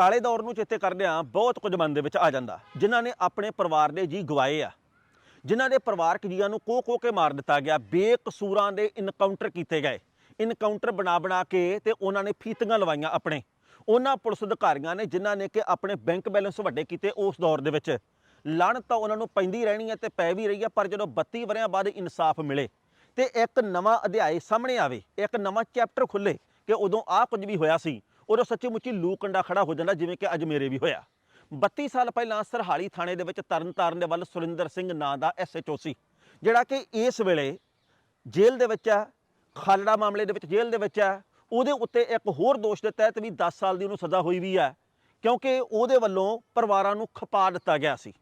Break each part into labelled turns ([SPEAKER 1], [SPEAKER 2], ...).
[SPEAKER 1] ਕਾਲੇ ਦੌਰ ਨੂੰ ਚੇਤੇ ਕਰਦਿਆਂ ਬਹੁਤ ਕੁਝ ਮਨ ਦੇ ਵਿੱਚ ਆ ਜਾਂਦਾ। ਜਿਨ੍ਹਾਂ ਨੇ ਆਪਣੇ ਪਰਿਵਾਰ ਦੇ ਜੀ ਗਵਾਏ ਆ। ਜਿਨ੍ਹਾਂ ਦੇ ਪਰਿਵਾਰਕ ਜੀਆਂ ਨੂੰ ਕੋ ਕੋ ਕੇ ਮਾਰ ਦਿੱਤਾ ਗਿਆ, ਬੇਕਸੂਰਾਂ ਦੇ ਇਨਕਾਊਂਟਰ ਕੀਤੇ ਗਏ। ਇਨਕਾਊਂਟਰ ਬਣਾ ਬਣਾ ਕੇ ਤੇ ਉਹਨਾਂ ਨੇ ਫੀਤੀਆਂ ਲਵਾਈਆਂ ਆਪਣੇ। ਉਹਨਾਂ ਪੁਲਿਸ ਅਧਿਕਾਰੀਆਂ ਨੇ ਜਿਨ੍ਹਾਂ ਨੇ ਕਿ ਆਪਣੇ ਬੈਂਕ ਬੈਲੈਂਸ ਵੱਡੇ ਕੀਤੇ ਉਸ ਦੌਰ ਦੇ ਵਿੱਚ। ਲਾਹਣਤ ਤਾਂ ਉਹਨਾਂ ਨੂੰ ਪੈਂਦੀ ਰਹਿਣੀ ਹੈ ਤੇ ਪੈ ਵੀ ਰਹੀ ਹੈ, ਪਰ ਜਦੋਂ 32 ਵਰਿਆਂ ਬਾਅਦ ਇਨਸਾਫ ਮਿਲੇ ਤੇ ਇੱਕ ਨਵਾਂ ਅਧਿਆਇ ਸਾਹਮਣੇ ਆਵੇ, ਇੱਕ ਨਵਾਂ ਚੈਪਟਰ ਖੁੱਲੇ ਕਿ ਉਦੋਂ ਆਹ ਕੁਝ ਵੀ ਹੋਇਆ ਸੀ। ਉਦੋਂ ਸੱਚੀ ਮੁੱਚੀ ਲੂ ਕੰਡਾ ਖੜਾ ਹੋ ਜਾਂਦਾ ਜਿਵੇਂ ਕਿ ਅੱਜ ਮੇਰੇ ਵੀ ਹੋਇਆ। 32 ਸਾਲ ਪਹਿਲਾਂ ਸਰਹਾਲੀ ਥਾਣੇ ਦੇ ਵਿੱਚ ਤਰਨਤਾਰਨ ਦੇ ਵੱਲ ਸੁਰਿੰਦਰ ਸਿੰਘ ਨਾਂ ਦਾ ਐਸਐਚਓ ਸੀ, ਜਿਹੜਾ ਕਿ ਇਸ ਵੇਲੇ ਜੇਲ੍ਹ ਦੇ ਵਿੱਚ ਹੈ ਖਾਲੜਾ ਮਾਮਲੇ ਦੇ ਵਿੱਚ ਜੇਲ੍ਹ ਦੇ ਵਿੱਚ ਹੈ ਉਹਦੇ ਉੱਤੇ ਇੱਕ ਹੋਰ ਦੋਸ਼ ਦੇ ਤਹਿਤ ਵੀ 10 ਸਾਲ ਦੀ ਉਹਨੂੰ ਸਜ਼ਾ ਹੋਈ ਵੀ ਹੈ ਕਿਉਂਕਿ ਉਹਦੇ ਵੱਲੋਂ ਪਰਿਵਾਰਾਂ ਨੂੰ ਖਪਾ ਦਿੱਤਾ ਗਿਆ ਸੀ।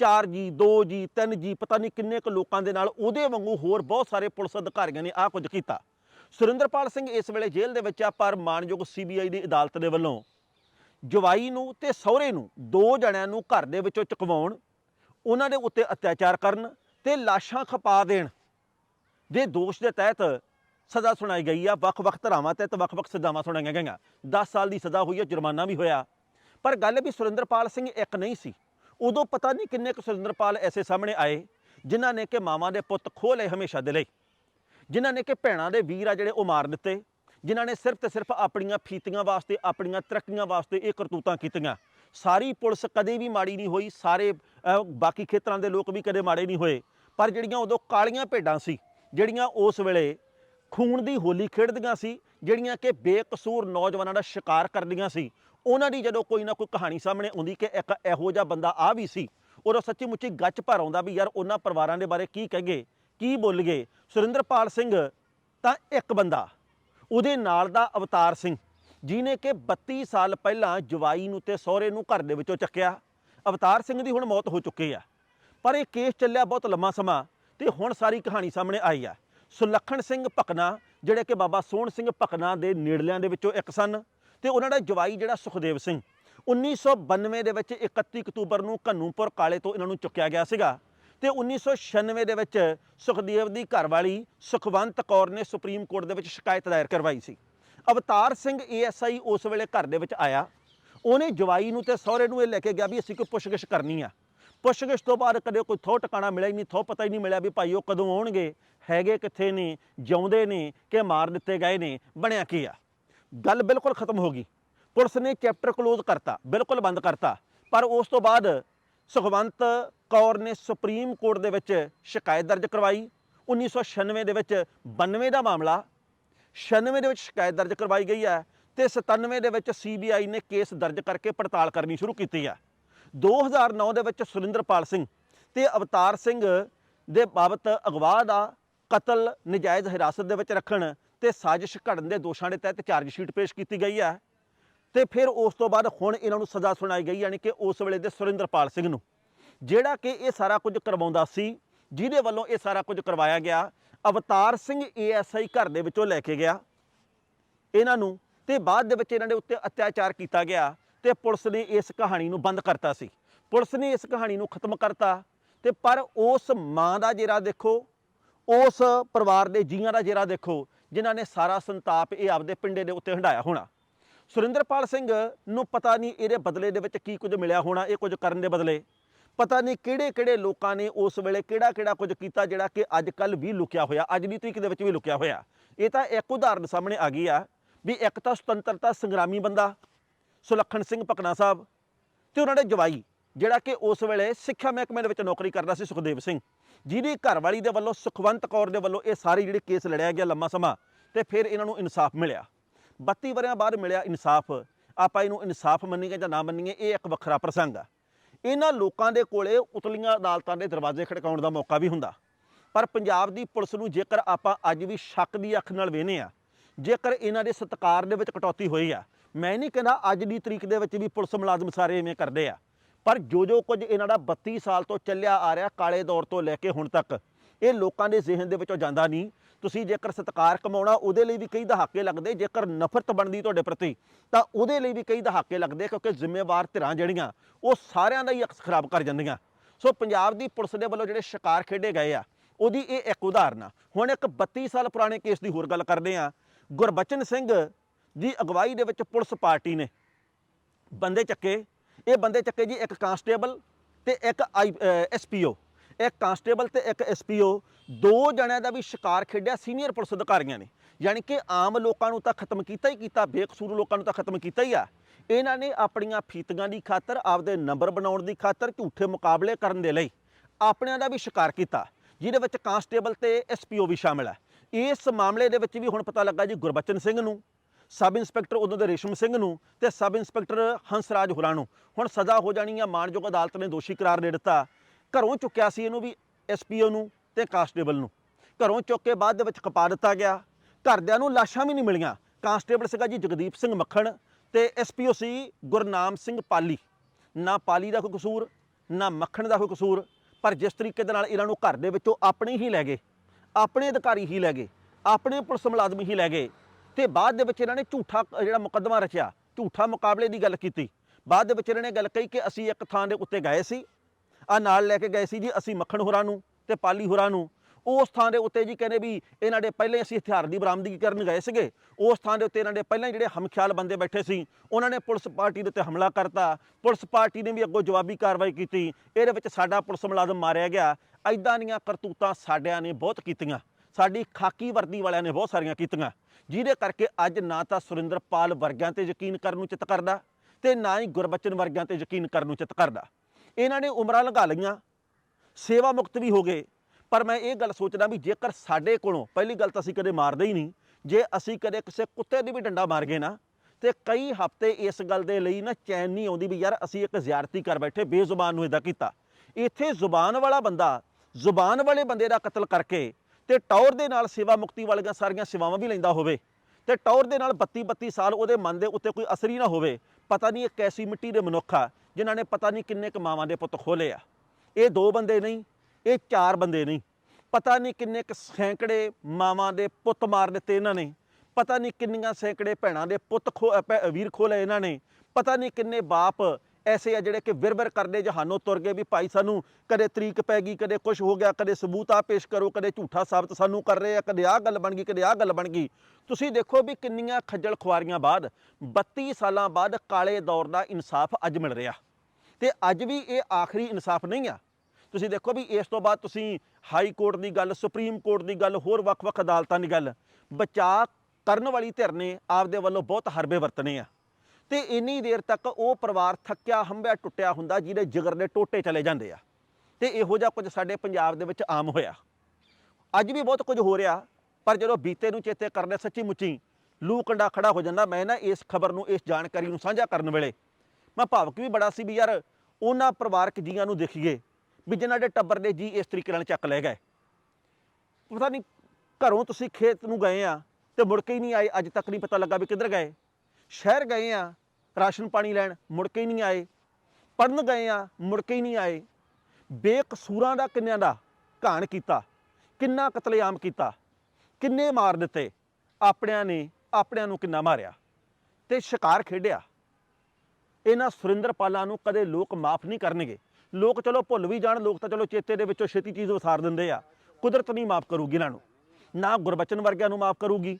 [SPEAKER 1] 4 ਜੀ 2 ਜੀ 3 ਜੀ, ਪਤਾ ਨਹੀਂ ਕਿੰਨੇ ਕੁ ਲੋਕਾਂ ਦੇ ਨਾਲ ਉਹਦੇ ਵਾਂਗੂ ਹੋਰ ਬਹੁਤ ਸਾਰੇ ਪੁਲਿਸ ਅਧਿਕਾਰੀਆਂ ਨੇ ਆਹ ਕੁਝ ਕੀਤਾ। ਸੁਰਿੰਦਰਪਾਲ ਸਿੰਘ ਇਸ ਵੇਲੇ ਜੇਲ੍ਹ ਦੇ ਵਿੱਚ ਆ, ਪਰ ਮਾਨਯੋਗ ਸੀਬੀਆਈ ਦੀ ਅਦਾਲਤ ਦੇ ਵੱਲੋਂ ਜਵਾਈ ਨੂੰ ਤੇ ਸਹੁਰੇ ਨੂੰ ਦੋ ਜਣਿਆਂ ਨੂੰ ਘਰ ਦੇ ਵਿੱਚੋਂ ਚੁਕਵਾਉਣ, ਉਹਨਾਂ ਦੇ ਉੱਤੇ ਅਤਿਆਚਾਰ ਕਰਨ ਤੇ ਲਾਸ਼ਾਂ ਖਪਾ ਦੇਣ ਦੇ ਦੋਸ਼ ਦੇ ਤਹਿਤ ਸਜ਼ਾ ਸੁਣਾਈ ਗਈ ਆ। ਵੱਖ-ਵੱਖ ਧਰਾਵਾਂ ਤਹਿਤ ਵੱਖ-ਵੱਖ ਸਜ਼ਾਵਾਂ ਸੁਣਾਈਆਂ ਗਈਆਂ। 10 ਸਾਲ ਦੀ ਸਜ਼ਾ ਹੋਈ ਹੈ ਜੁਰਮਾਨਾ ਵੀ ਹੋਇਆ। ਪਰ ਗੱਲ ਵੀ ਸੁਰਿੰਦਰਪਾਲ ਸਿੰਘ ਇੱਕ ਨਹੀਂ ਸੀ। ਉਦੋਂ ਪਤਾ ਨਹੀਂ ਕਿੰਨੇ ਕੁ ਸੁਰਿੰਦਰਪਾਲ ਐਸੇ ਸਾਹਮਣੇ ਆਏ, ਜਿਨ੍ਹਾਂ ਨੇ ਕਿ ਮਾਵਾਂ ਦੇ ਪੁੱਤ ਖੋਹ ਲਏ ਹਮੇਸ਼ਾ ਦੇ ਲਈ। ਜਿਨ੍ਹਾਂ ਨੇ ਕਿ ਭੈਣਾਂ ਦੇ ਵੀਰ ਆ ਜਿਹੜੇ ਉਹ ਮਾਰ ਦਿੱਤੇ। ਜਿਨ੍ਹਾਂ ਨੇ ਸਿਰਫ ਤੇ ਸਿਰਫ ਆਪਣੀਆਂ ਫੀਤੀਆਂ ਵਾਸਤੇ, ਆਪਣੀਆਂ ਤਰੱਕੀਆਂ ਵਾਸਤੇ ਇਹ ਕਰਤੂਤਾਂ ਕੀਤੀਆਂ। ਸਾਰੀ ਪੁਲਿਸ ਕਦੇ ਵੀ ਮਾੜੀ ਨਹੀਂ ਹੋਈ, ਸਾਰੇ ਬਾਕੀ ਖੇਤਰਾਂ ਦੇ ਲੋਕ ਵੀ ਕਦੇ ਮਾੜੇ ਨਹੀਂ ਹੋਏ। ਪਰ ਜਿਹੜੀਆਂ ਉਦੋਂ ਕਾਲੀਆਂ ਭੇਡਾਂ ਸੀ, ਜਿਹੜੀਆਂ ਉਸ ਵੇਲੇ ਖੂਨ ਦੀ ਹੋਲੀ ਖੇਡਦੀਆਂ ਸੀ, ਜਿਹੜੀਆਂ ਕਿ ਬੇਕਸੂਰ ਨੌਜਵਾਨਾਂ ਦਾ ਸ਼ਿਕਾਰ ਕਰਦੀਆਂ ਸੀ, ਉਹਨਾਂ ਦੀ ਜਦੋਂ ਕੋਈ ਨਾ ਕੋਈ ਕਹਾਣੀ ਸਾਹਮਣੇ ਆਉਂਦੀ ਕਿ ਇੱਕ ਇਹੋ ਜਿਹਾ ਬੰਦਾ ਆ ਵੀ ਸੀ, ਉਦੋਂ ਸੱਚੀ ਮੁੱਚੀ ਗੱਚ ਭਰ ਆਉਂਦਾ ਵੀ ਯਾਰ ਉਹਨਾਂ ਪਰਿਵਾਰਾਂ ਦੇ ਬਾਰੇ ਕੀ ਕਹਗੇ ਕੀ ਬੋਲੀਏ ਸੁਰਿੰਦਰਪਾਲ ਸਿੰਘ ਤਾਂ ਇੱਕ ਬੰਦਾ, ਉਹਦੇ ਨਾਲ ਦਾ ਅਵਤਾਰ ਸਿੰਘ ਜਿਨੇ ਕਿ 32 ਸਾਲ ਪਹਿਲਾਂ ਜਵਾਈ ਨੂੰ ਤੇ ਸਹੁਰੇ ਨੂੰ ਘਰ ਦੇ ਵਿੱਚੋਂ ਚੱਕਿਆ। ਅਵਤਾਰ ਸਿੰਘ ਦੀ ਹੁਣ ਮੌਤ ਹੋ ਚੁੱਕੀ ਆ। ਪਰ ਇਹ ਕੇਸ ਚੱਲਿਆ ਬਹੁਤ ਲੰਮਾ ਸਮਾਂ ਤੇ ਹੁਣ ਸਾਰੀ ਕਹਾਣੀ ਸਾਹਮਣੇ ਆਈ ਆ। ਸੁਲੱਖਣ ਸਿੰਘ ਭਕਨਾ, ਜਿਹੜੇ ਕਿ ਬਾਬਾ ਸੋਹਣ ਸਿੰਘ ਭਕਨਾ ਦੇ ਨੇੜਲਿਆਂ ਦੇ ਵਿੱਚੋਂ ਇੱਕ ਸਨ ਤੇ ਉਹਨਾਂ ਦਾ ਜਵਾਈ ਜਿਹੜਾ ਸੁਖਦੇਵ ਸਿੰਘ 1992 ਦੇ ਵਿੱਚ 31 ਅਕਤੂਬਰ ਨੂੰ ਘਨੂਪੁਰ ਕਾਲੇ ਤੋਂ ਇਹਨਾਂ ਨੂੰ ਚੁੱਕਿਆ ਗਿਆ ਸੀਗਾ। ਤੇ 1996 ਦੇ ਵਿੱਚ ਸੁਖਦੇਵ ਦੀ ਘਰਵਾਲੀ ਸੁਖਵੰਤ ਕੌਰ ਨੇ ਸੁਪਰੀਮ ਕੋਰਟ ਦੇ ਵਿੱਚ ਸ਼ਿਕਾਇਤ ਦਾਇਰ ਕਰਵਾਈ ਸੀ। ਅਵਤਾਰ ਸਿੰਘ ਏਐਸਆਈ ਉਸ ਵੇਲੇ ਘਰ ਦੇ ਵਿੱਚ ਆਇਆ। ਉਹਨੇ ਜਵਾਈ ਨੂੰ ਤੇ ਸਹੁਰੇ ਨੂੰ ਇਹ ਲੈ ਕੇ ਗਿਆ ਵੀ ਅਸੀਂ ਕੋਈ ਪੁੱਛਗਿੱਛ ਕਰਨੀ ਆ। ਪੁੱਛਗਿੱਛ ਤੋਂ ਬਾਅਦ ਕਦੇ ਕੋਈ ਥੋ ਟਿਕਾਣਾ ਮਿਲਿਆ ਹੀ ਨਹੀਂ ਥੋ ਪਤਾ ਹੀ ਨਹੀਂ ਮਿਲਿਆ ਵੀ ਭਾਈ ਉਹ ਕਦੋਂ ਆਉਣਗੇ, ਹੈਗੇ ਕਿੱਥੇ ਨੇ, ਜਿਉਂਦੇ ਨੇ, ਕਿ ਮਾਰ ਦਿੱਤੇ ਗਏ ਨੇ, ਬਣਿਆ ਕੀ ਆ। ਗੱਲ ਬਿਲਕੁਲ ਖਤਮ ਹੋ ਗਈ। ਪੁਲਿਸ ਨੇ ਚੈਪਟਰ ਕਲੋਜ਼ ਕਰਤਾ, ਬਿਲਕੁਲ ਬੰਦ ਕਰਤਾ। ਪਰ ਉਸ ਤੋਂ ਬਾਅਦ ਸੁਖਵੰਤ ਕੌਰ ਨੇ ਸੁਪਰੀਮ ਕੋਰਟ ਦੇ ਵਿੱਚ ਸ਼ਿਕਾਇਤ ਦਰਜ ਕਰਵਾਈ। 1996 ਦੇ ਵਿੱਚ 92 ਦਾ ਮਾਮਲਾ। 96 ਦੇ ਵਿੱਚ ਸ਼ਿਕਾਇਤ ਦਰਜ ਕਰਵਾਈ ਗਈ ਹੈ ਤੇ 97 ਦੇ ਵਿੱਚ ਸੀਬੀਆਈ ਨੇ ਕੇਸ ਦਰਜ ਕਰਕੇ ਪੜਤਾਲ ਕਰਨੀ ਸ਼ੁਰੂ ਕੀਤੀ ਹੈ। 2009 ਦੇ ਵਿੱਚ ਸੁਰਿੰਦਰਪਾਲ ਸਿੰਘ ਤੇ ਅਵਤਾਰ ਸਿੰਘ ਦੇ ਬਾਬਤ ਅਗਵਾ ਦਾ ਕਤਲ ਨਜਾਇਜ਼ ਹਿਰਾਸਤ ਦੇ ਵਿੱਚ ਰੱਖਣ ਤੇ ਸਾਜ਼ਿਸ਼ ਘੜਨ ਦੇ ਦੋਸ਼ਾਂ ਦੇ ਤਹਿਤ ਚਾਰਜ ਸ਼ੀਟ ਪੇਸ਼ ਕੀਤੀ ਗਈ ਹੈ। ਤੇ ਫਿਰ ਉਸ ਤੋਂ ਬਾਅਦ ਹੁਣ ਇਹਨਾਂ ਨੂੰ ਸਜ਼ਾ ਸੁਣਾਈ ਗਈ, ਯਾਨੀ ਕਿ ਉਸ ਵੇਲੇ ਦੇ ਸੁਰਿੰਦਰਪਾਲ ਸਿੰਘ ਨੂੰ। ਜਿਹੜਾ ਕਿ ਇਹ ਸਾਰਾ ਕੁਝ ਕਰਵਾਉਂਦਾ ਸੀ, ਜਿਹਦੇ ਵੱਲੋਂ ਇਹ ਸਾਰਾ ਕੁਝ ਕਰਵਾਇਆ ਗਿਆ, ਅਵਤਾਰ ਸਿੰਘ ਏਐਸਆਈ ਘਰ ਦੇ ਵਿੱਚੋਂ ਲੈ ਕੇ ਗਿਆ। ਇਹਨਾਂ ਨੂੰ ਤੇ ਬਾਅਦ ਦੇ ਵਿੱਚ ਇਹਨਾਂ ਦੇ ਉੱਤੇ ਅਤਿਆਚਾਰ ਕੀਤਾ ਗਿਆ ਤੇ ਪੁਲਿਸ ਨੇ ਇਸ ਕਹਾਣੀ ਨੂੰ ਬੰਦ ਕਰਤਾ ਸੀ। ਪੁਲਿਸ ਨੇ ਇਸ ਕਹਾਣੀ ਨੂੰ ਖਤਮ ਕਰਤਾ ਤੇ ਪਰ ਉਸ ਮਾਂ ਦਾ ਜੇਰਾ ਦੇਖੋ, ਉਸ ਪਰਿਵਾਰ ਦੇ ਜੀਆਂ ਦਾ ਜੇਰਾ ਦੇਖੋ, ਜਿਨ੍ਹਾਂ ਨੇ ਸਾਰਾ ਸੰਤਾਪ ਇਹ ਆਪਦੇ ਪਿੰਡੇ ਦੇ ਉੱਤੇ ਹੰਡਾਇਆ ਹੋਣਾ। ਸੁਰਿੰਦਰਪਾਲ ਸਿੰਘ ਨੂੰ ਪਤਾ ਨਹੀਂ ਇਹਦੇ ਬਦਲੇ ਦੇ ਵਿੱਚ ਕੀ ਕੁਝ ਮਿਲਿਆ ਹੋਣਾ, ਇਹ ਕੁਝ ਕਰਨ ਦੇ ਬਦਲੇ। ਪਤਾ ਨਹੀਂ ਕਿਹੜੇ ਕਿਹੜੇ ਲੋਕਾਂ ਨੇ ਉਸ ਵੇਲੇ ਕਿਹੜਾ ਕਿਹੜਾ ਕੁਝ ਕੀਤਾ ਜਿਹੜਾ ਕਿ ਅੱਜ ਕੱਲ ਵੀ ਲੁਕਿਆ ਹੋਇਆ, ਅੱਜ ਦੀ ਤਰੀਕ ਦੇ ਵਿੱਚ ਵੀ ਲੁਕਿਆ ਹੋਇਆ। ਇਹ ਤਾਂ ਇੱਕ ਉਦਾਹਰਨ ਸਾਹਮਣੇ ਆ ਗਈ ਆ ਵੀ ਇੱਕ ਤਾਂ ਸੁਤੰਤਰਤਾ ਸੰਗਰਾਮੀ ਬੰਦਾ, ਸੁਲੱਖਣ ਸਿੰਘ ਪਕਣਾ ਸਾਹਿਬ ਤੇ ਉਹਨਾਂ ਦੇ ਜਵਾਈ, ਜਿਹੜਾ ਕਿ ਉਸ ਵੇਲੇ ਸਿੱਖਿਆ ਮਹਿਕਮੇ ਦੇ ਵਿੱਚ ਨੌਕਰੀ ਕਰਦਾ ਸੀ ਸੁਖਦੇਵ ਸਿੰਘ। ਜਿਹਦੀ ਘਰਵਾਲੀ ਦੇ ਵੱਲੋਂ ਸੁਖਵੰਤ ਕੌਰ ਦੇ ਵੱਲੋਂ ਇਹ ਸਾਰੀ ਜਿਹੜੀ ਕੇਸ ਲੜਿਆ ਗਿਆ ਲੰਮਾ ਸਮਾਂ ਤੇ ਫਿਰ ਇਹਨਾਂ ਨੂੰ ਇਨਸਾਫ ਮਿਲਿਆ। 32 ਵਰਿਆਂ ਬਾਅਦ ਮਿਲਿਆ ਇਨਸਾਫ। ਆਪਾਂ ਇਹਨੂੰ ਇਨਸਾਫ ਮੰਨੀਏ ਜਾਂ ਨਾ ਮੰਨੀਏ, ਇਹ ਇੱਕ ਵੱਖਰਾ ਪ੍ਰਸੰਗ ਆ। ਇਹਨਾਂ ਲੋਕਾਂ ਦੇ ਕੋਲੇ ਉਤਲੀਆਂ ਅਦਾਲਤਾਂ ਦੇ ਦਰਵਾਜ਼ੇ ਖੜਕਾਉਣ ਦਾ ਮੌਕਾ ਵੀ ਹੁੰਦਾ। ਪਰ ਪੰਜਾਬ ਦੀ ਪੁਲਿਸ ਨੂੰ ਜੇਕਰ ਆਪਾਂ ਅੱਜ ਵੀ ਸ਼ੱਕ ਦੀ ਅੱਖ ਨਾਲ ਵੇਖਨੇ ਆ ਜੇਕਰ ਇਹਨਾਂ ਦੇ ਸਤਕਾਰ ਦੇ ਵਿੱਚ ਕਟੌਤੀ ਹੋਈ ਆ, ਮੈਂ ਨਹੀਂ ਕਹਿੰਦਾ ਅੱਜ ਦੀ ਤਰੀਕ ਦੇ ਵਿੱਚ ਵੀ ਪੁਲਿਸ ਮੁਲਾਜ਼ਮ ਸਾਰੇ ਐਵੇਂ ਕਰਦੇ ਆ। ਪਰ ਜੋ ਜੋ ਕੁਝ ਇਹਨਾਂ ਦਾ 32 ਸਾਲ ਤੋਂ ਚੱਲਿਆ ਆ ਰਿਹਾ ਕਾਲੇ ਦੌਰ ਤੋਂ ਲੈ ਕੇ ਹੁਣ ਤੱਕ, ਇਹ ਲੋਕਾਂ ਦੇ ਜ਼ਿਹਨ ਦੇ ਵਿੱਚੋਂ ਜਾਂਦਾ ਨਹੀਂ। ਤੁਸੀਂ ਜੇਕਰ ਸਤਕਾਰ ਕਮਾਉਣਾ, ਉਹਦੇ ਲਈ ਵੀ ਕਈ ਦਹਾਕੇ ਲੱਗਦੇ, ਜੇਕਰ ਨਫ਼ਰਤ ਬਣਦੀ ਤੁਹਾਡੇ ਪ੍ਰਤੀ, ਤਾਂ ਉਹਦੇ ਲਈ ਵੀ ਕਈ ਦਹਾਕੇ ਲੱਗਦੇ, ਕਿਉਂਕਿ ਜ਼ਿੰਮੇਵਾਰ ਧਿਰਾਂ ਜਿਹੜੀਆਂ, ਉਹ ਸਾਰਿਆਂ ਦਾ ਹੀ ਅਕਸ ਖਰਾਬ ਕਰ ਜਾਂਦੀਆਂ। ਸੋ ਪੰਜਾਬ ਦੀ ਪੁਲਿਸ ਦੇ ਵੱਲੋਂ ਜਿਹੜੇ ਸ਼ਿਕਾਰ ਖੇਡੇ ਗਏ ਆ, ਉਹਦੀ ਇਹ ਇੱਕ ਉਦਾਹਰਨ ਆ। ਹੁਣ ਇੱਕ 32 ਸਾਲ ਪੁਰਾਣੇ ਕੇਸ ਦੀ ਹੋਰ ਗੱਲ ਕਰਦੇ ਆ ਗੁਰਬਚਨ ਸਿੰਘ ਦੀ ਅਗਵਾਈ ਦੇ ਵਿੱਚ ਪੁਲਿਸ ਪਾਰਟੀ ਨੇ ਬੰਦੇ ਚੱਕੇ। ਇਹ ਬੰਦੇ ਚੱਕੇ ਜੀ ਇੱਕ ਕਾਂਸਟੇਬਲ ਤੇ ਇੱਕ ਐਸਪੀਓ ਇੱਕ ਕਾਂਸਟੇਬਲ ਤੇ ਇੱਕ ਐਸਪੀਓ ਦੋ ਜਣਿਆਂ ਦਾ ਵੀ ਸ਼ਿਕਾਰ ਖੇਡਿਆ ਸੀਨੀਅਰ ਪੁਲਿਸ ਅਧਿਕਾਰੀਆਂ ਨੇ। ਯਾਨੀ ਕਿ ਆਮ ਲੋਕਾਂ ਨੂੰ ਤਾਂ ਖਤਮ ਕੀਤਾ ਹੀ ਕੀਤਾ, ਬੇਕਸੂਰ ਲੋਕਾਂ ਨੂੰ ਤਾਂ ਖਤਮ ਕੀਤਾ ਹੀ ਆ। ਇਹਨਾਂ ਨੇ ਆਪਣੀਆਂ ਫੀਤਗਾਂ ਦੀ ਖਾਤਰ, ਆਪਦੇ ਨੰਬਰ ਬਣਾਉਣ ਦੀ ਖਾਤਰ ਝੂਠੇ ਮੁਕਾਬਲੇ ਕਰਨ ਦੇ ਲਈ ਆਪਣਿਆਂ ਦਾ ਵੀ ਸ਼ਿਕਾਰ ਕੀਤਾ। ਜਿਹਦੇ ਵਿੱਚ ਕਾਂਸਟੇਬਲ ਤੇ ਐਸਪੀਓ ਵੀ ਸ਼ਾਮਿਲ ਹੈ ਇਸ ਮਾਮਲੇ ਦੇ ਵਿੱਚ ਵੀ ਹੁਣ ਪਤਾ ਲੱਗਾ ਜੀ ਗੁਰਬਚਨ ਸਿੰਘ ਨੂੰ, ਸਬ ਇੰਸਪੈਕਟਰ ਉਦੋਂ ਦੇ ਰੇਸ਼ਮ ਸਿੰਘ ਨੂੰ ਤੇ ਸਬ ਇੰਸਪੈਕਟਰ ਹੰਸਰਾਜ ਹੁਰਾਂ ਨੂੰ। ਹੁਣ ਸਜ਼ਾ ਹੋ ਜਾਣੀ ਆ, ਮਾਨਯੋਗ ਅਦਾਲਤ ਨੇ ਦੋਸ਼ੀ ਕਰਾਰ ਦੇ ਦਿੱਤਾ। ਘਰੋਂ ਚੁੱਕਿਆ ਸੀ ਇਹਨੂੰ ਵੀ ਐਸਪੀਓ ਨੂੰ। ਤੇ ਕਾਂਸਟੇਬਲ ਨੂੰ। ਘਰੋਂ ਚੁੱਕ ਕੇ ਬਾਅਦ ਦੇ ਵਿੱਚ ਖਪਾ ਦਿੱਤਾ ਗਿਆ। ਘਰਦਿਆਂ ਨੂੰ ਲਾਸ਼ਾਂ ਵੀ ਨਹੀਂ ਮਿਲੀਆਂ। ਕਾਂਸਟੇਬਲ ਸੀਗਾ ਜੀ ਜਗਦੀਪ ਸਿੰਘ ਮੱਖਣ ਤੇ ਐਸਪੀਓ ਸੀ ਗੁਰਨਾਮ ਸਿੰਘ ਪਾਲੀ। ਨਾ ਪਾਲੀ ਦਾ ਕੋਈ ਕਸੂਰ, ਨਾ ਮੱਖਣ ਦਾ ਕੋਈ ਕਸੂਰ, ਪਰ ਜਿਸ ਤਰੀਕੇ ਦੇ ਨਾਲ ਇਹਨਾਂ ਨੂੰ ਘਰ ਦੇ ਵਿੱਚੋਂ ਆਪਣੇ ਹੀ ਲੈ ਗਏ। ਆਪਣੇ ਅਧਿਕਾਰੀ ਹੀ ਲੈ ਗਏ। ਆਪਣੇ ਪੁਲਿਸ ਮੁਲਾਜ਼ਮ ਹੀ ਲੈ ਗਏ। ਤੇ ਬਾਅਦ ਦੇ ਵਿੱਚ ਇਹਨਾਂ ਨੇ ਝੂਠਾ ਜਿਹੜਾ ਮੁਕੱਦਮਾ ਰਚਿਆ, ਝੂਠਾ ਮੁਕਾਬਲੇ ਦੀ ਗੱਲ ਕੀਤੀ। ਬਾਅਦ ਦੇ ਵਿੱਚ ਇਹਨਾਂ ਨੇ ਗੱਲ ਕਹੀ ਕਿ ਅਸੀਂ ਇੱਕ ਥਾਂ ਦੇ ਉੱਤੇ ਗਏ ਸੀ। ਆ ਨਾਲ ਲੈ ਕੇ ਗਏ ਸੀ ਜੀ ਅਸੀਂ ਮੱਖਣ ਹੋਰਾਂ ਨੂੰ। ਤੇ ਪਾਲੀ ਹੋਰਾਂ ਨੂੰ। ਉਸ ਥਾਂ ਦੇ ਉੱਤੇ ਜੀ ਕਹਿੰਦੇ ਵੀ ਇਹਨਾਂ ਦੇ ਪਹਿਲੇ ਅਸੀਂ ਹਥਿਆਰ ਦੀ ਬਰਾਮਦਗੀ ਕਰਨ ਗਏ ਸੀਗੇ। ਉਸ ਥਾਂ ਦੇ ਉੱਤੇ ਇਹਨਾਂ ਦੇ ਪਹਿਲਾਂ ਹੀ ਜਿਹੜੇ ਹਮਖਿਆਲ ਬੰਦੇ ਬੈਠੇ ਸੀ, ਉਹਨਾਂ ਨੇ ਪੁਲਿਸ ਪਾਰਟੀ ਦੇ ਉੱਤੇ ਹਮਲਾ ਕਰਤਾ। ਪੁਲਿਸ ਪਾਰਟੀ ਨੇ ਵੀ ਅੱਗੋਂ ਜਵਾਬੀ ਕਾਰਵਾਈ ਕੀਤੀ। ਇਹਦੇ ਵਿੱਚ ਸਾਡਾ ਪੁਲਿਸ ਮੁਲਾਜ਼ਮ ਮਾਰਿਆ ਗਿਆ। ਐਦਾਂ ਦੀਆਂ ਕਰਤੂਤਾਂ ਸਾਡਿਆਂ ਨੇ ਬਹੁਤ ਕੀਤੀਆਂ। ਸਾਡੀ ਖਾਕੀ ਵਰਦੀ ਵਾਲਿਆਂ ਨੇ ਬਹੁਤ ਸਾਰੀਆਂ ਕੀਤੀਆਂ। ਜਿਹਦੇ ਕਰਕੇ ਅੱਜ ਨਾ ਤਾਂ ਸੁਰਿੰਦਰਪਾਲ ਵਰਗਿਆਂ ਤੇ ਯਕੀਨ ਕਰਨ ਨੂੰ ਚਿੱਤ ਕਰਦਾ ਤੇ ਨਾ ਹੀ ਗੁਰਬਚਨ ਵਰਗਿਆਂ ਤੇ ਯਕੀਨ ਕਰਨ ਨੂੰ ਚਿੱਤ ਕਰਦਾ। ਇਹਨਾਂ ਨੇ ਉਮਰਾਂ ਲੰਘਾ ਲਈਆਂ। ਸੇਵਾ ਮੁਕਤ ਵੀ ਹੋ ਗਏ। ਪਰ ਮੈਂ ਇਹ ਗੱਲ ਸੋਚਦਾ ਵੀ ਜੇਕਰ ਸਾਡੇ ਕੋਲੋਂ ਪਹਿਲੀ ਗੱਲ ਤਾਂ ਅਸੀਂ ਕਦੇ ਮਾਰਦੇ ਹੀ ਨਹੀਂ, ਜੇ ਅਸੀਂ ਕਦੇ ਕਿਸੇ ਕੁੱਤੇ ਦੀ ਵੀ ਡੰਡਾ ਮਾਰ ਗਏ ਨਾ, ਤੇ ਕਈ ਹਫ਼ਤੇ ਇਸ ਗੱਲ ਦੇ ਲਈ ਨਾ ਚੈਨ ਨਹੀਂ ਆਉਂਦੀ ਵੀ ਯਾਰ ਅਸੀਂ ਇੱਕ ਜ਼ਿਆਰਤੀ ਕਰ ਬੈਠੇ ਬੇਜ਼ੁਬਾਨ ਨੂੰ ਇਦਾਂ ਕੀਤਾ। ਇੱਥੇ ਜ਼ੁਬਾਨ ਵਾਲਾ ਬੰਦਾ, ਜ਼ੁਬਾਨ ਵਾਲੇ ਬੰਦੇ ਦਾ ਕਤਲ ਕਰਕੇ ਤੇ ਟੌਰ ਦੇ ਨਾਲ ਸੇਵਾ ਮੁਕਤੀ ਵਾਲੀਆਂ ਸਾਰੀਆਂ ਸੇਵਾਵਾਂ ਵੀ ਲੈਂਦਾ ਹੋਵੇ ਤੇ ਟੌਰ ਦੇ ਨਾਲ 32 32 ਸਾਲ ਉਹਦੇ ਮਨ ਦੇ ਉੱਤੇ ਕੋਈ ਅਸਰ ਹੀ ਨਾ ਹੋਵੇ, ਪਤਾ ਨਹੀਂ ਇਹ ਕੈਸੀ ਮਿੱਟੀ ਦੇ ਮਨੁੱਖ ਆ, ਜਿਨ੍ਹਾਂ ਨੇ ਪਤਾ ਨਹੀਂ ਕਿੰਨੇ ਕੁ ਮਾਵਾਂ ਦੇ ਪੁੱਤ ਖੋਲੇ ਆ। ਇਹ ਦੋ ਬੰਦੇ ਨਹੀਂ ਇਹ ਚਾਰ ਬੰਦੇ ਨਹੀਂ। ਪਤਾ ਨਹੀਂ ਕਿੰਨੇ ਕੁ ਸੈਂਕੜੇ ਮਾਵਾਂ ਦੇ ਪੁੱਤ ਮਾਰ ਦਿੱਤੇ ਇਹਨਾਂ ਨੇ। ਪਤਾ ਨਹੀਂ ਕਿੰਨੀਆਂ ਸੈਂਕੜੇ ਭੈਣਾਂ ਦੇ ਪੁੱਤ ਖੋ ਅ, ਭੈ- ਵੀਰ ਖੋਲੇ ਇਹਨਾਂ ਨੇ। ਪਤਾ ਨਹੀਂ ਕਿੰਨੇ ਬਾਪ ਐਸੇ ਆ ਜਿਹੜੇ ਕਿ ਵਿਰਵਰ ਕਰਦੇ ਜਹਾਨੋਂ ਤੁਰ ਗਏ ਵੀ ਭਾਈ ਸਾਨੂੰ ਕਦੇ ਤਰੀਕ ਪੈ ਗਈ ਕਦੇ ਕੁਝ ਹੋ ਗਿਆ ਕਦੇ ਸਬੂਤ ਆ ਪੇਸ਼ ਕਰੋ ਕਦੇ ਝੂਠਾ ਸਾਬਤ ਸਾਨੂੰ ਕਰ ਰਹੇ ਆ ਕਦੇ ਆਹ ਗੱਲ ਬਣ ਗਈ ਕਦੇ ਆਹ ਗੱਲ ਬਣ ਗਈ। ਤੁਸੀਂ ਦੇਖੋ ਵੀ ਕਿੰਨੀਆਂ ਖੱਜਲ ਖੁਆਰੀਆਂ ਬਾਅਦ 32 ਸਾਲਾਂ ਬਾਅਦ ਕਾਲੇ ਦੌਰ ਦਾ ਇਨਸਾਫ ਅੱਜ ਮਿਲ ਰਿਹਾ। ਤੇ ਅੱਜ ਵੀ ਇਹ ਆਖਰੀ ਇਨਸਾਫ ਨਹੀਂ ਆ। ਤੁਸੀਂ ਦੇਖੋ ਵੀ ਇਸ ਤੋਂ ਬਾਅਦ ਤੁਸੀਂ ਹਾਈ ਕੋਰਟ ਦੀ ਗੱਲ, ਸੁਪਰੀਮ ਕੋਰਟ ਦੀ ਗੱਲ, ਹੋਰ ਵੱਖ-ਵੱਖ ਅਦਾਲਤਾਂ ਦੀ ਗੱਲ ਬਚਾਅ ਕਰਨ ਵਾਲੀ ਧਿਰ ਨੇ ਆਪਦੇ ਵੱਲੋਂ ਬਹੁਤ ਹਰਬੇ ਵਰਤਨੇ ਆ। ਤੇ ਇੰਨੀ ਦੇਰ ਤੱਕ ਉਹ ਪਰਿਵਾਰ ਥੱਕਿਆ ਹੰਬਿਆ ਟੁੱਟਿਆ ਹੁੰਦਾ ਜਿਹਦੇ ਜਿਗਰ ਦੇ ਟੋਟੇ ਚਲੇ ਜਾਂਦੇ ਆ। ਤੇ ਇਹੋ ਜਿਹਾ ਕੁਝ ਸਾਡੇ ਪੰਜਾਬ ਦੇ ਵਿੱਚ ਆਮ ਹੋਇਆ। ਅੱਜ ਵੀ ਬਹੁਤ ਕੁਝ ਹੋ ਰਿਹਾ, ਪਰ ਜਦੋਂ ਬੀਤੇ ਨੂੰ ਚੇਤੇ ਕਰਦੇ ਸੱਚੀ ਮੁੱਚੀ ਲੂ ਕੰਡਾ ਖੜਾ ਹੋ ਜਾਂਦਾ, ਮੈਂ ਨਾ ਇਸ ਖਬਰ ਨੂੰ, ਇਸ ਜਾਣਕਾਰੀ ਨੂੰ ਸਾਂਝਾ ਕਰਨ ਵੇਲੇ ਮੈਂ ਭਾਵਕ ਵੀ ਬੜਾ ਸੀ ਵੀ ਯਾਰ ਉਹਨਾਂ ਪਰਿਵਾਰਕ ਜੀਆਂ ਨੂੰ ਦੇਖੀਏ ਵੀ ਜਿਨ੍ਹਾਂ ਦੇ ਟੱਬਰ ਦੇ ਜੀ ਇਸ ਤਰੀਕੇ ਨਾਲ ਚੱਕ ਲੈ ਗਏ। ਪਤਾ ਨਹੀਂ ਘਰੋਂ ਤੁਸੀਂ ਖੇਤ ਨੂੰ ਗਏ ਆ ਤੇ ਮੁੜ ਕੇ ਹੀ ਨਹੀਂ ਆਏ, ਅੱਜ ਤੱਕ ਨਹੀਂ ਪਤਾ ਲੱਗਾ ਵੀ ਕਿੱਧਰ ਗਏ। ਸ਼ਹਿਰ ਗਏ ਆ, ਰਾਸ਼ਨ ਪਾਣੀ ਲੈਣ, ਮੁੜ ਕੇ ਹੀ ਨਹੀਂ ਆਏ। ਪੜਨ ਗਏ ਆ, ਮੁੜ ਕੇ ਹੀ ਨਹੀਂ ਆਏ। ਬੇਕਸੂਰਾਂ ਦਾ ਕਿੰਨਿਆਂ ਦਾ ਘਾਣ ਕੀਤਾ, ਕਿੰਨਾ ਕਤਲੇਆਮ ਕੀਤਾ, ਕਿੰਨੇ ਮਾਰ ਦਿੱਤੇ, ਆਪਣਿਆਂ ਨੇ, ਆਪਣਿਆਂ ਨੂੰ ਕਿੰਨਾ ਮਾਰਿਆ। ਤੇ ਸ਼ਿਕਾਰ ਖੇਡਿਆ। ਇਹਨਾਂ ਸੁਰਿੰਦਰਪਾਲਾਂ ਨੂੰ ਕਦੇ ਲੋਕ ਮਾਫ ਨਹੀਂ ਕਰਨਗੇ। ਲੋਕ ਚਲੋ ਭੁੱਲ ਵੀ ਜਾਣ, ਲੋਕ ਤਾਂ ਚਲੋ ਚੇਤੇ ਦੇ ਵਿੱਚੋਂ ਛੇਤੀ ਚੀਜ਼ ਵਿਸਾਰ ਦਿੰਦੇ ਆ। ਕੁਦਰਤ ਨਹੀਂ ਮਾਫ ਕਰੂਗੀ ਇਹਨਾਂ ਨੂੰ। ਨਾ ਗੁਰਬਚਨ ਵਰਗਿਆਂ ਨੂੰ ਮਾਫ ਕਰੂਗੀ।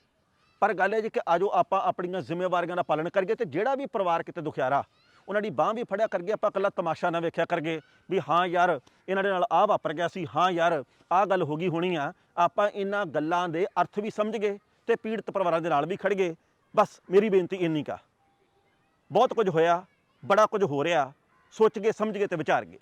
[SPEAKER 1] ਪਰ ਗੱਲ ਇਹ ਜੀ ਕਿ ਆਜੋ ਆਪਾਂ ਆਪਣੀਆਂ ਜ਼ਿੰਮੇਵਾਰੀਆਂ ਦਾ ਪਾਲਣ ਕਰੀਏ ਤੇ ਜਿਹੜਾ ਵੀ ਪਰਿਵਾਰ ਕਿਤੇ ਦੁਖਿਆਰਾ, ਉਹਨਾਂ ਦੀ ਬਾਹ ਵੀ ਫੜਿਆ ਕਰਗੇ ਆਪਾਂ ਇਕੱਲਾ ਤਮਾਸ਼ਾ ਨਾ ਵੇਖਿਆ ਕਰਗੇ ਵੀ ਹਾਂ ਯਾਰ, ਇਹਨਾਂ ਦੇ ਨਾਲ ਆਹ ਵਾਪਰ ਗਿਆ ਸੀ, ਹਾਂ ਯਾਰ, ਆਹ ਗੱਲ ਹੋ ਗਈ ਹੋਣੀ ਆ। ਆਪਾਂ ਇਹਨਾਂ ਗੱਲਾਂ ਦੇ ਅਰਥ ਵੀ ਸਮਝ ਗਏ ਤੇ ਪੀੜਤ ਪਰਿਵਾਰਾਂ ਦੇ ਨਾਲ ਵੀ ਖੜ ਗਏ। ਬਸ ਮੇਰੀ ਬੇਨਤੀ ਇੰਨੀ ਕਾ ਬਹੁਤ ਕੁਝ ਹੋਇਆ। ਬੜਾ ਕੁਝ ਹੋ ਰਿਹਾ ਸੋਚ ਕੇ ਸਮਝ ਕੇ ਤੇ ਵਿਚਾਰ ਕੇ।